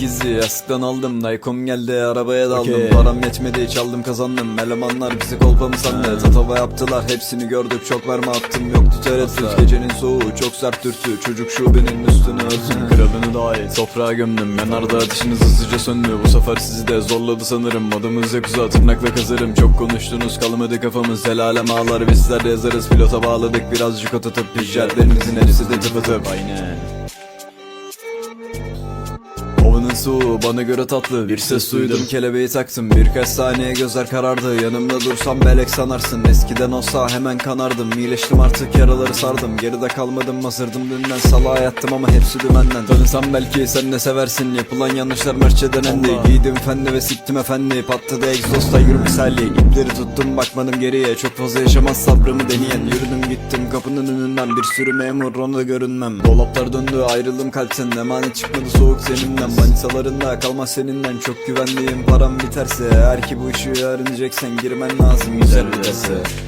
Gizli yastıktan aldım. Naykom geldi arabaya daldım. Okey. Param yetmedi çaldım kazandım. Elemanlar bizi kolpa mı sandı Tatava yaptılar hepsini gördük. Çok mermi attım Yoktu tereddüt gecenin soğuğu çok sert dürtü. Çocuk şubenin üstünü örtün Kralını dahil toprağa gömdüm. Yanarda ateşiniz hızlıca söndü. Bu sefer sizi de zorladı sanırım. Adımız yakuza tırnakla kazırım. Çok konuştunuz kalmadı kafamız. El alem ağlar bizler yazarız. Pilota bağladık birazcık ototup Pijjerlerimizin hepsi de tıpatıp Aynen Havanın soğuğu bana göre tatlı. Bir ses duydum kelebeği taktım. Birkaç saniye gözler karardı. Yanımda dursam belek sanarsın. Eskiden olsa hemen kanardım. İyileştim artık yaraları sardım. Geride kalmadım hazırdım dünden. Salağa yattım ama hepsi dümenden. Tanısam belki sen de seversin. Yapılan yanlışlar merçe denendi. Giydim fendi ve siktim efendi. Patladı egzosta yürü misali İpleri tuttum bakmadım geriye. Çok fazla yaşamaz sabrımı deneyen. Yürüdüm gittim kapının önünden. Bir sürü memur ona görünmem. Dolaplar döndü ayrıldım kalpten. Emanet çıkmadı soğuk seninle Manitalarında kalmaz seninden Çok güvendiğim param biterse Eğer ki bu işi öğreneceksen Girmen lazım. Güzel bir derse